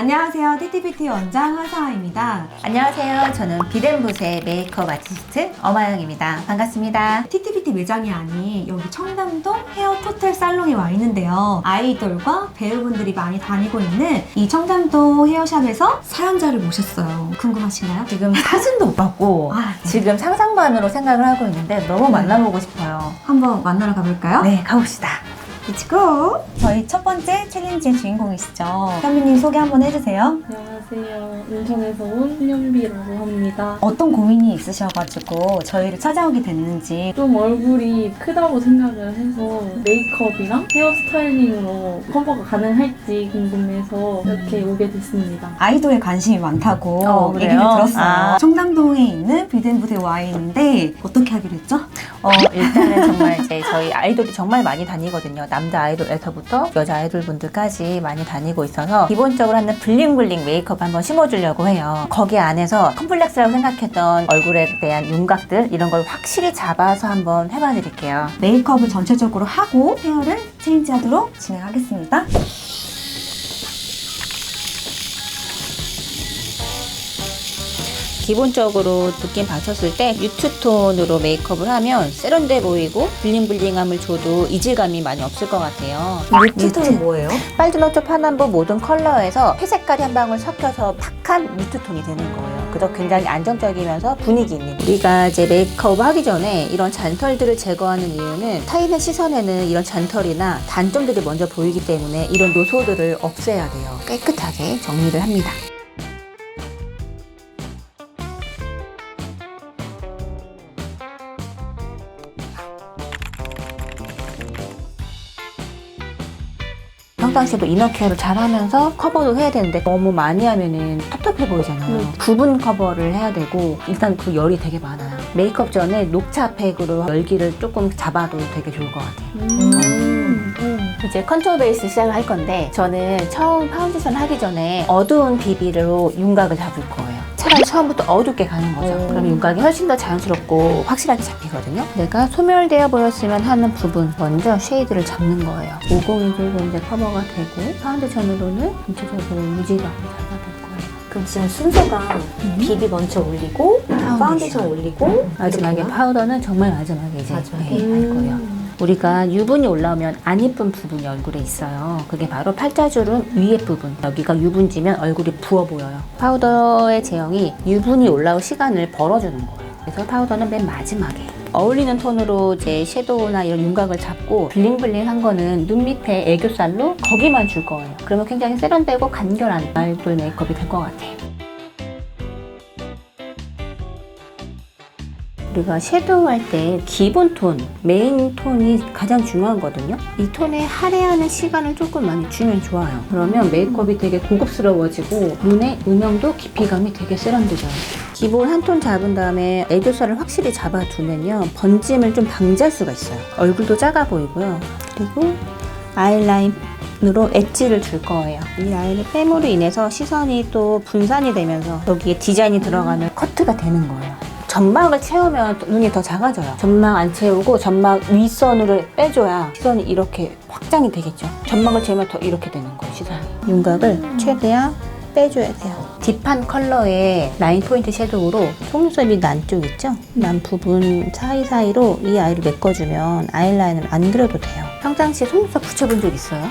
안녕하세요. TTBT 원장 하사입니다. 안녕하세요. 저는 비덴붓의 메이크업 아티스트 어마영입니다. 반갑습니다. TTBT 매장이 아닌 여기 청담동 헤어 토텔 살롱에 와 있는데요. 아이돌과 배우분들이 많이 다니고 있는 이 청담동 헤어샵에서 사연자를 모셨어요. 궁금하신가요? 지금 사진도 못 봤고 아, 네. 지금 상상만으로 생각을 하고 있는데 너무 만나보고 싶어요. 한번 만나러 가볼까요? 네, 가봅시다. Let's go! 저희 첫 번째 챌린지의 주인공이시죠. 현미님 소개 한번 해주세요. 안녕하세요. 인천에서 온 신현비라고 합니다. 어떤 고민이 있으셔가지고 저희를 찾아오게 됐는지 좀 얼굴이 크다고 생각을 해서 메이크업이랑 헤어스타일링으로 커버가 가능할지 궁금해서 이렇게 오게 됐습니다. 아이돌에 관심이 많다고 어, 그래요? 얘기를 들었어요. 아. 청담동에 있는 비덴부대 와 있는데 어떻게 하기로 했죠? 어, 일단은 정말 이제 저희 아이돌이 정말 많이 다니거든요. 남자 아이돌에서부터 여자 아이돌 분들까지 많이 다니고 있어서 기본적으로 하는 블링블링 메이크업 한번 심어주려고 해요. 거기 안에서 컴플렉스라고 생각했던 얼굴에 대한 윤곽들 이런 걸 확실히 잡아서 한번 해봐 드릴게요. 메이크업을 전체적으로 하고 헤어를 체인지하도록 진행하겠습니다. 기본적으로 느낌 받쳤을 때 뉴트톤으로 메이크업을 하면 세련돼 보이고 블링블링함을 줘도 이질감이 많이 없을 것 같아요. 뉴트톤은 뭐예요? 빨주노트 파남보 모든 컬러에서 회색깔이 한 방울 섞여서 탁한 뉴트톤이 되는 거예요. 그래서 굉장히 안정적이면서 분위기 있는. 우리가 이제 메이크업 하기 전에 이런 잔털들을 제거하는 이유는 타인의 시선에는 이런 잔털이나 단점들이 먼저 보이기 때문에 이런 요소들을 없애야 돼요. 깨끗하게 정리를 합니다. 평상시에도 이너케어를 잘 하면서 커버도 해야 되는데 너무 많이 하면은 텁텁해 보이잖아요. 네. 부분 커버를 해야 되고 일단 그 열이 되게 많아요. 메이크업 전에 녹차 팩으로 열기를 조금 잡아도 되게 좋을 것 같아요. 음. 이제 컨투어 베이스 시작을 할 건데 저는 처음 파운데이션 하기 전에 어두운 비비로 윤곽을 잡을 거예요. 차라리 처음부터 어둡게 가는 거죠. 오. 그럼 윤곽이 훨씬 더 자연스럽고 확실하게 잡히거든요. 내가 소멸되어 보였으면 하는 부분 먼저 쉐이드를 잡는 거예요. 모공이들도 이제 커버가 되고 파운데이션으로는 전체적으로 유지감을 잡아줄 거예요. 그럼 지금 순서가 비비 먼저 올리고 파운데이션 올리고 마지막에? 파우더는 정말 마지막에 이제 마지막에? 네, 할 거예요. 우리가 유분이 올라오면 안 예쁜 부분이 얼굴에 있어요. 그게 바로 팔자주름 위에 부분. 여기가 유분지면 얼굴이 부어 보여요. 파우더의 제형이 유분이 올라올 시간을 벌어주는 거예요. 그래서 파우더는 맨 마지막에. 어울리는 톤으로 이제 섀도우나 이런 윤곽을 잡고 블링블링한 거는 눈 밑에 애교살로 거기만 줄 거예요. 그러면 굉장히 세련되고 간결한 아이돌 메이크업이 될 것 같아요. 우리가 섀도우 할 때 기본 톤, 메인 톤이 가장 중요하거든요. 이 톤에 할애하는 시간을 조금 많이 주면 좋아요. 그러면 메이크업이 되게 고급스러워지고 눈의 음영도 깊이감이 되게 세련되져요. 기본 한 톤 잡은 다음에 애교살을 확실히 잡아두면요. 번짐을 좀 방지할 수가 있어요. 얼굴도 작아 보이고요. 그리고 아이라인 으로 엣지를 줄 거예요. 이 아이를 뺨으로 인해서 시선이 또 분산이 되면서 여기에 디자인이 들어가는 커트가 되는 거예요. 점막을 채우면 또 눈이 더 작아져요. 점막 안 채우고 점막 윗선으로 빼줘야 시선이 이렇게 확장이 되겠죠. 점막을 채우면 더 이렇게 되는 거예요, 시선이. 윤곽을 최대한 빼줘야 돼요. 딥한 컬러의 라인 포인트 섀도우로 속눈썹이 난 쪽 있죠? 난 부분 사이사이로 이 아이를 메꿔주면 아이라인을 안 그려도 돼요. 평상시에 속눈썹 붙여본 적 있어요?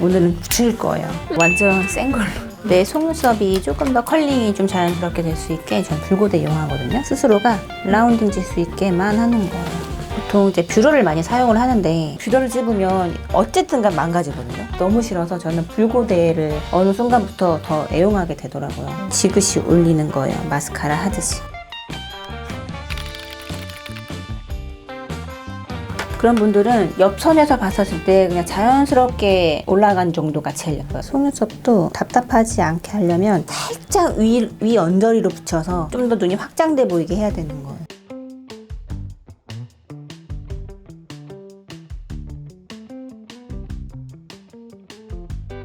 오늘은 붙일 거예요. 완전 센 걸로. 내 속눈썹이 조금 더 컬링이 좀 자연스럽게 될 수 있게 전 붉고대 이용하거든요. 스스로가 라운딩 질 수 있게만 하는 거예요. 보통 이제 뷰러를 많이 사용을 하는데 뷰러를 집으면 어쨌든 간 망가지거든요. 너무 싫어서 저는 붉고대를 어느 순간부터 더 애용하게 되더라고요. 지그시 올리는 거예요. 마스카라 하듯이. 그런 분들은 옆선에서 봤었을 때 그냥 자연스럽게 올라간 정도가 제일 예뻐요. 속눈썹도 답답하지 않게 하려면 살짝 위, 위 언저리로 붙여서 좀 더 눈이 확장돼 보이게 해야 되는 거예요.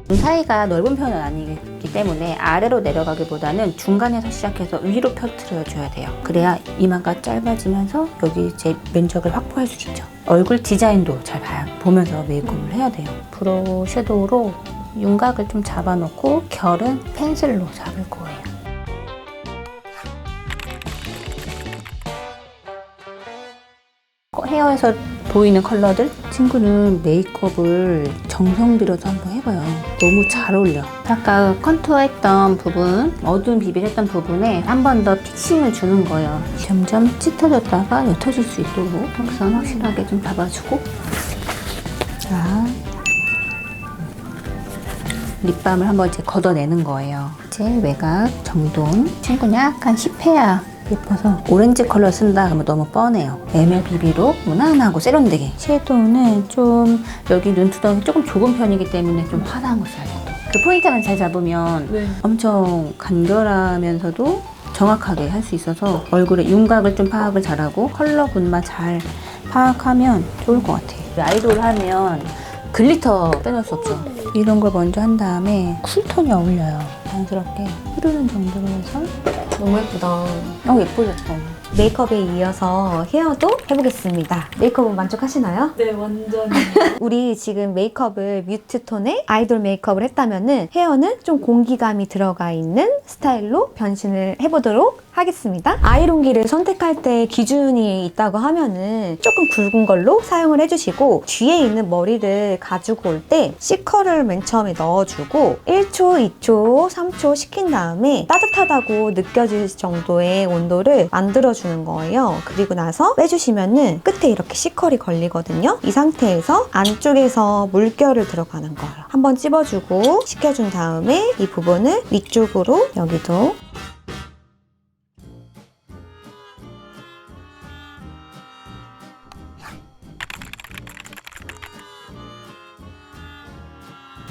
눈 사이가 넓은 편은 아니기 때문에 아래로 내려가기보다는 중간에서 시작해서 위로 펴트려 줘야 돼요. 그래야 이마가 짧아지면서 여기 제 면적을 확보할 수 있죠. 얼굴 디자인도 잘 봐야, 보면서 메이크업을 해야 돼요. 브로우 섀도우로 윤곽을 좀 잡아놓고 결은 펜슬로 잡을 거예요. 헤어에서 보이는 컬러들 친구는 메이크업을 정성 들여서 한번 해봐요. 너무 잘 어울려. 아까 컨투어했던 부분, 어두운 비빌했던 부분에 한 번 더 픽싱을 주는 거예요. 점점 짙어졌다가 옅어질 수 있도록 턱선 확실하게 좀 잡아주고 자 립밤을 한번 이제 걷어내는 거예요. 이제 외곽 정돈 친구는 약간 힙해야 예뻐서 오렌지 컬러 쓴다 그러면 너무 뻔해요. MLBB로 무난하고 세련되게 섀도우는 좀 여기 눈두덩이 조금 좁은 편이기 때문에 좀 화사한 거 써야 돼요. 그 포인트만 잘 잡으면 네. 엄청 간결하면서도 정확하게 할 수 있어서 얼굴에 윤곽을 좀 파악을 잘하고 컬러 분만 잘 파악하면 좋을 것 같아요. 아이돌 하면 글리터 빼놓을 수 없죠. 이런 걸 먼저 한 다음에 쿨톤이 어울려요. 자연스럽게 흐르는 정도로 해서 너무 예쁘다. 어 예뻐졌어. 메이크업에 이어서 헤어도 해보겠습니다. 메이크업은 만족하시나요? 네, 완전. 우리 지금 메이크업을 뮤트 톤의 아이돌 메이크업을 했다면은 헤어는 좀 공기감이 들어가 있는 스타일로 변신을 해보도록 하겠습니다. 아이롱기를 선택할 때 기준이 있다고 하면은 조금 굵은 걸로 사용을 해주시고 뒤에 있는 머리를 가지고 올 때 C컬을 맨 처음에 넣어주고 1초, 2초, 3초 식힌 다음에 따뜻하다고 느껴 질 정도의 온도를 만들어주는 거예요. 그리고 나서 빼주시면은 끝에 이렇게 C컬이 걸리거든요. 이 상태에서 안쪽에서 물결을 들어가는 거예요. 한번 찝어주고 식혀준 다음에 이 부분을 위쪽으로 여기도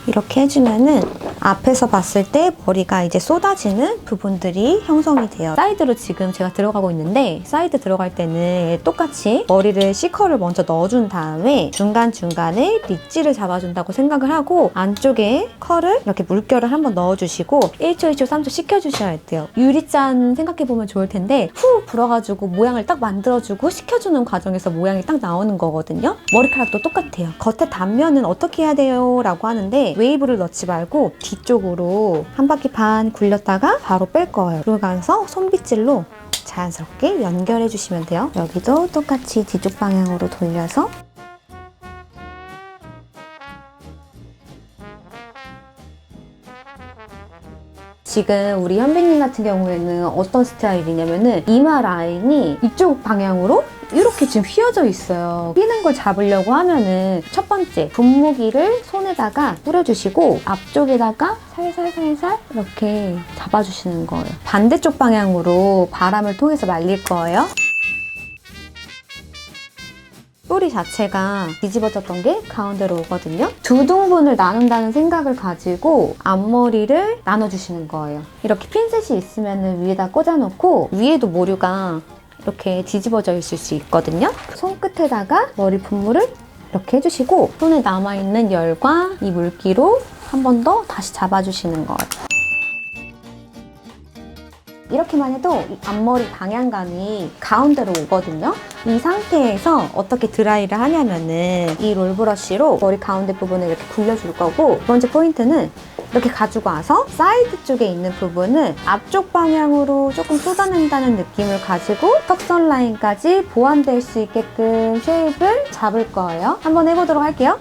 이렇게 해주면은 앞에서 봤을 때 머리가 이제 쏟아지는 부분들이 형성이 돼요. 사이드로 지금 제가 들어가고 있는데 사이드 들어갈 때는 똑같이 머리를 C컬을 먼저 넣어준 다음에 중간중간에 릿지를 잡아준다고 생각을 하고 안쪽에 컬을 이렇게 물결을 한번 넣어주시고 1초, 2초, 3초 식혀주셔야 돼요. 유리잔 생각해보면 좋을 텐데 후 불어가지고 모양을 딱 만들어주고 식혀주는 과정에서 모양이 딱 나오는 거거든요. 머리카락도 똑같아요. 겉에 단면은 어떻게 해야 돼요? 라고 하는데 웨이브를 넣지 말고 뒤 쪽으로 한 바퀴 반 굴렸다가 바로 뺄 거예요. 그러면서 손빗질로 자연스럽게 연결해 주시면 돼요. 여기도 똑같이 뒤쪽 방향으로 돌려서 지금 우리 현빈님 같은 경우에는 어떤 스타일이냐면은 이마 라인이 이쪽 방향으로 이렇게 지금 휘어져 있어요. 휘는 걸 잡으려고 하면은 첫 번째 분무기를 손에다가 뿌려주시고 앞쪽에다가 살살살살 이렇게 잡아주시는 거예요. 반대쪽 방향으로 바람을 통해서 말릴 거예요. 뿌리 자체가 뒤집어졌던 게 가운데로 오거든요. 두 등분을 나눈다는 생각을 가지고 앞머리를 나눠주시는 거예요. 이렇게 핀셋이 있으면 위에다 꽂아놓고 위에도 모류가 이렇게 뒤집어져 있을 수 있거든요. 손끝에다가 머리 분무를 이렇게 해주시고 손에 남아있는 열과 이 물기로 한 번 더 다시 잡아주시는 거예요. 이렇게만 해도 이 앞머리 방향감이 가운데로 오거든요. 이 상태에서 어떻게 드라이를 하냐면은 이 롤브러쉬로 머리 가운데 부분을 이렇게 굴려줄 거고 두 번째 포인트는 이렇게 가지고 와서 사이드 쪽에 있는 부분을 앞쪽 방향으로 조금 쏟아낸다는 느낌을 가지고 턱선 라인까지 보완될 수 있게끔 쉐입을 잡을 거예요. 한번 해보도록 할게요.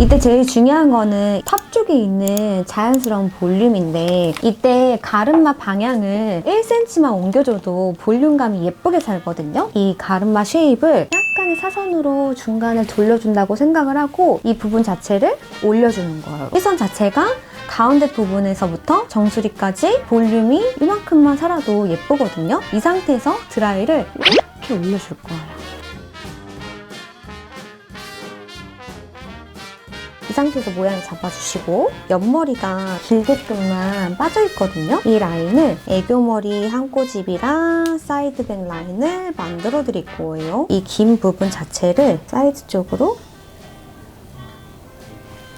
이때 제일 중요한 거는 탑 쪽에 있는 자연스러운 볼륨인데 이때 가르마 방향을 1cm만 옮겨줘도 볼륨감이 예쁘게 살거든요. 이 가르마 쉐입을 약간의 사선으로 중간을 돌려준다고 생각을 하고 이 부분 자체를 올려주는 거예요. 시선 자체가 가운데 부분에서부터 정수리까지 볼륨이 이만큼만 살아도 예쁘거든요. 이 상태에서 드라이를 이렇게 올려줄 거예요. 상태에서 모양을 잡아주시고 옆머리가 길게끔만 빠져있거든요. 이 라인을 애교머리 한 꼬집이랑 사이드백 라인을 만들어 드릴 거예요. 이 긴 부분 자체를 사이드 쪽으로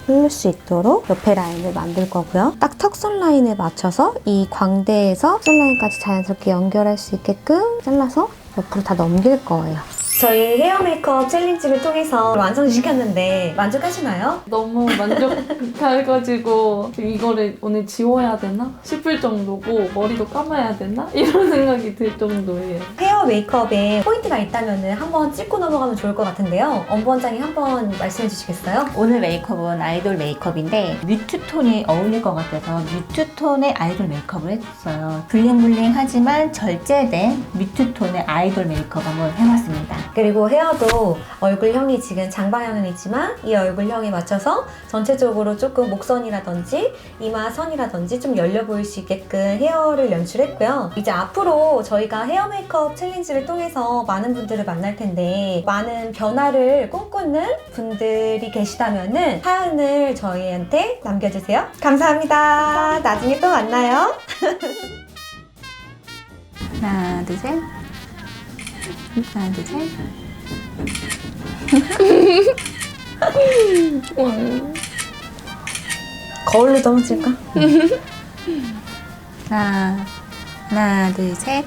흐를 수 있도록 옆에 라인을 만들 거고요. 딱 턱선 라인에 맞춰서 이 광대에서 턱선 라인까지 자연스럽게 연결할 수 있게끔 잘라서 옆으로 다 넘길 거예요. 저희 헤어 메이크업 챌린지를 통해서 완성시켰는데 만족하시나요? 너무 만족해가지고 이거를 오늘 지워야 되나 싶을 정도고 머리도 감아야 되나 이런 생각이 들 정도예요. 헤어 메이크업에 포인트 가 있다면 한번 짚고 넘어가면 좋을 것 같은데요. 엄부 원장님 한번 말씀해 주시겠어요? 오늘 메이크업은 아이돌 메이크업인데 뮤트톤이 어울릴 것 같아서 뮤트톤의 아이돌 메이크업을 했어요. 블링블링하지만 절제된 뮤트톤의 아이돌 메이크업 한번 해봤습니다. 그리고 헤어도 얼굴형이 지금 장방향은 있지만 이 얼굴형에 맞춰서 전체적으로 조금 목선이라든지 이마 선이라든지 좀 열려 보일 수 있게끔 헤어를 연출했고요. 이제 앞으로 저희가 헤어 메이크업 챌린지를 통해서 많은 분들을 만날 텐데 많은 변화를 꿈꾸는 분들이 계시다면은 사연을 저희한테 남겨주세요. 감사합니다. 나중에 또 만나요. 하나, 둘, 셋. 하나, 둘, 셋. 거울로 넘어질까? 하나, 하나, 둘, 셋.